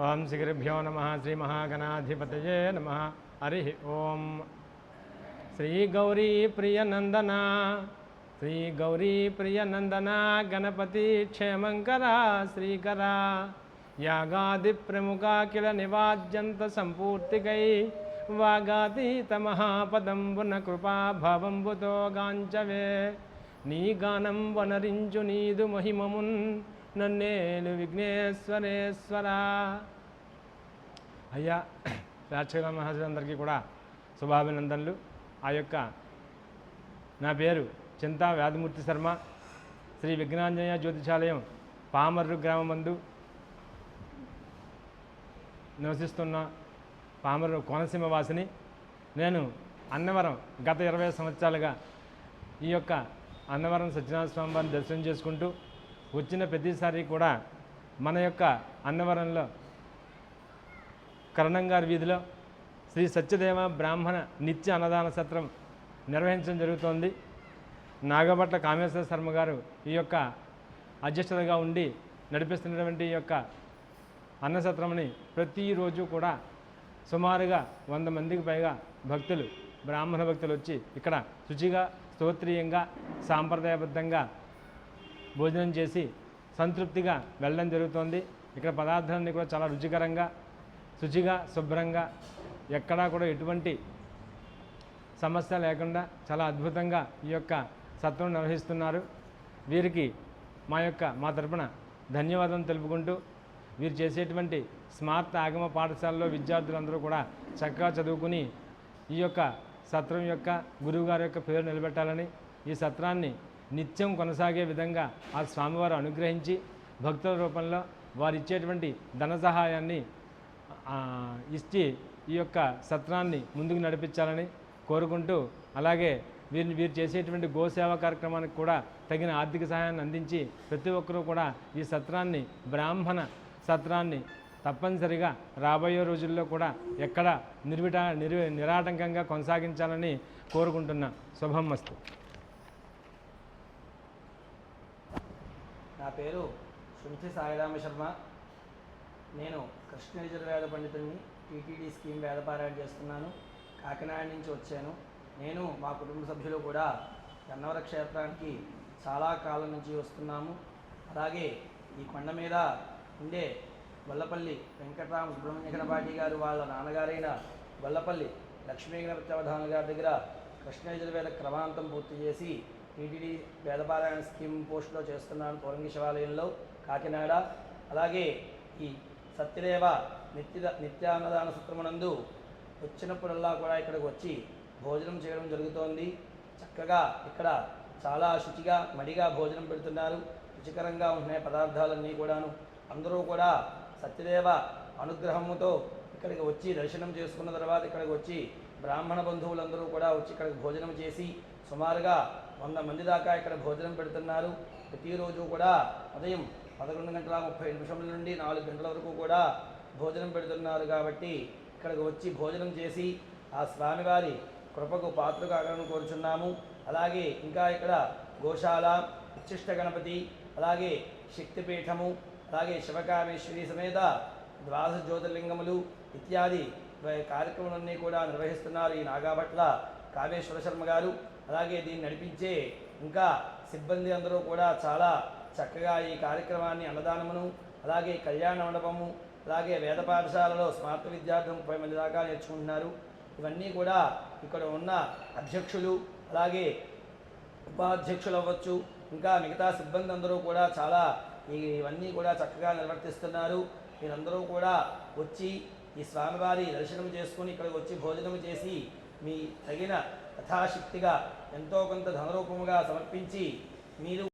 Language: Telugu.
ఓం శ్రీగురుభ్యో నమ. శ్రీ మహాగణాధిపతయే నమ. హరి ఓం. శ్రీ గౌరీ ప్రియనందన శ్రీ గౌరీ ప్రియనందన గణపతి క్షేమంకర శ్రీకర. యాగాది ప్రముఖ కిల నివాద్యంత సంపూర్తికై వాగాతీత మహాపదంబున కృపాభవంబుతో గాంచవే. నీ గానం వనరించు నీదు మహిమమున్. నన్నేలు విఘ్నేశ్వరేశ్వర. అయ్యా రాజశేఖర మహాజులందరికీ కూడా శుభాభినందనలు. ఆ యొక్క నా పేరు చింతా వ్యాధిమూర్తి శర్మ. శ్రీ విఘ్నాంజనేయ జ్యోతిషాలయం పామర్రు గ్రామమందు నివసిస్తున్న పామర్రు కోనసీమ వాసిని. నేను అన్నవరం గత ఇరవై సంవత్సరాలుగా ఈ యొక్క అన్నవరం సత్యనారాయణ స్వామి వారిని దర్శనం చేసుకుంటూ వచ్చిన ప్రతిసారి కూడా మన యొక్క అన్నవరంలో కరణంగారి వీధిలో శ్రీ సత్యదేవ బ్రాహ్మణ నిత్య అన్నదాన సత్రం నిర్వహించడం జరుగుతోంది. నాగభట్ల కామేశ్వర శర్మ గారు ఈ యొక్క అధ్యక్షతగా ఉండి నడిపిస్తున్నటువంటి ఈ యొక్క అన్నసత్రంని ప్రతిరోజు కూడా సుమారుగా వంద మందికి పైగా భక్తులు బ్రాహ్మణ భక్తులు వచ్చి ఇక్కడ శుచిగా స్తోత్రీయంగా సాంప్రదాయబద్ధంగా భోజనం చేసి సంతృప్తిగా వెళ్ళడం జరుగుతోంది. ఇక్కడ పదార్థాలన్నీ కూడా చాలా రుచికరంగా శుచిగా శుభ్రంగా ఎక్కడా కూడా ఎటువంటి సమస్య లేకుండా చాలా అద్భుతంగా ఈ యొక్క సత్వం నిర్వహిస్తున్నారు. వీరికి మా యొక్క మా తరపున ధన్యవాదం తెలుపుకుంటూ వీరు చేసేటువంటి స్మార్ట్ ఆగమ పాఠశాలలో విద్యార్థులందరూ కూడా చక్కగా చదువుకుని ఈ యొక్క సత్రం యొక్క గురువుగారి యొక్క పేరు నిలబెట్టాలని ఈ సత్రాన్ని నిత్యం కొనసాగే విధంగా ఆ స్వామివారు అనుగ్రహించి భక్తుల రూపంలో వారు ఇచ్చేటువంటి ధన సహాయాన్ని ఇచ్చి ఈ యొక్క సత్రాన్ని ముందుకు నడిపించాలని కోరుకుంటూ అలాగే వీరిని వీరు చేసేటువంటి గోసేవ కార్యక్రమానికి కూడా తగిన ఆర్థిక సహాయాన్ని అందించి ప్రతి ఒక్కరూ కూడా ఈ సత్రాన్ని బ్రాహ్మణ సత్రాన్ని తప్పనిసరిగా రాబోయే రోజుల్లో కూడా ఎక్కడ నిర్విటా నిరాటంకంగా కొనసాగించాలని కోరుకుంటున్నా. శుభం నా పేరు శృతి సాయిరామ శర్మ. నేను కృష్ణ వేద పండితుడిని టీటీడీ స్కీమ్ వేదపారాయణ చేస్తున్నాను. కాకినాడ నుంచి వచ్చాను. నేను మా కుటుంబ సభ్యులు కూడా గన్నవర క్షేత్రానికి చాలా కాలం నుంచి వస్తున్నాము. అలాగే ఈ కొండ మీద ఉండే వల్లపల్లి వెంకటరామ సుబ్రహ్మణ్య గణపాటి గారు వాళ్ళ నాన్నగారైన వల్లపల్లి లక్ష్మీ గణపతి గారి దగ్గర కృష్ణయజుర్వేద క్రమాంతం పూర్తి చేసి టీటీడీ వేదపారాయణ స్కీమ్ పోస్టులో చేస్తున్నాను పౌరంగి శివాలయంలో కాకినాడ. అలాగే ఈ సత్యదేవ నిత్య నిత్యాన్నదాన సత్రమునందు వచ్చినప్పుడల్లా కూడా ఇక్కడికి వచ్చి భోజనం చేయడం జరుగుతోంది. చక్కగా ఇక్కడ చాలా శుచిగా మడిగా భోజనం పెడుతున్నారు. రుచికరంగా ఉంటున్నాయి పదార్థాలన్నీ కూడాను. అందరూ కూడా సత్యదేవ అనుగ్రహముతో ఇక్కడికి వచ్చి దర్శనం చేసుకున్న తర్వాత ఇక్కడికి వచ్చి బ్రాహ్మణ బంధువులందరూ కూడా వచ్చి ఇక్కడికి భోజనం చేసి సుమారుగా వంద మంది దాకా ఇక్కడ భోజనం పెడుతున్నారు. ప్రతిరోజు కూడా ఉదయం పదకొండు గంటల ముప్పై నిమిషముల నుండి నాలుగు గంటల వరకు కూడా భోజనం పెడుతున్నారు కాబట్టి ఇక్కడికి వచ్చి భోజనం చేసి ఆ స్వామివారి కృపకు పాత్ర కాగలను కోరుచున్నాము. అలాగే ఇంకా ఇక్కడ గోశాల ఉచ్చిష్ట గణపతి అలాగే శక్తిపీఠము అలాగే శివకామేశ్వరి సమేత ద్వాదశ జ్యోతిర్లింగములు ఇత్యాది కార్యక్రమాలన్నీ కూడా నిర్వహిస్తున్నారు ఈ నాగాభట్ల కామేశ్వర శర్మ గారు. అలాగే దీన్ని నడిపించే ఇంకా సిబ్బంది అందరూ కూడా చాలా చక్కగా ఈ కార్యక్రమాన్ని అన్నదానమును అలాగే కళ్యాణ మండపము అలాగే వేద పాఠశాలలో స్మార్త విద్యార్థులు ముప్పై మంది దాకా నేర్చుకుంటున్నారు. ఇవన్నీ కూడా ఇక్కడ ఉన్న అధ్యక్షులు అలాగే ఉపాధ్యక్షులు అవ్వచ్చు ఇంకా మిగతా సిబ్బంది అందరూ కూడా చాలా ఇవన్నీ కూడా చక్కగా నిర్వర్తిస్తున్నారు. మీరందరూ కూడా వచ్చి ఈ స్వామివారి దర్శనం చేసుకుని ఇక్కడికి వచ్చి భోజనం చేసి మీ తగిన యథాశక్తిగా ఎంతో కొంత ధనరూపముగా సమర్పించి మీరు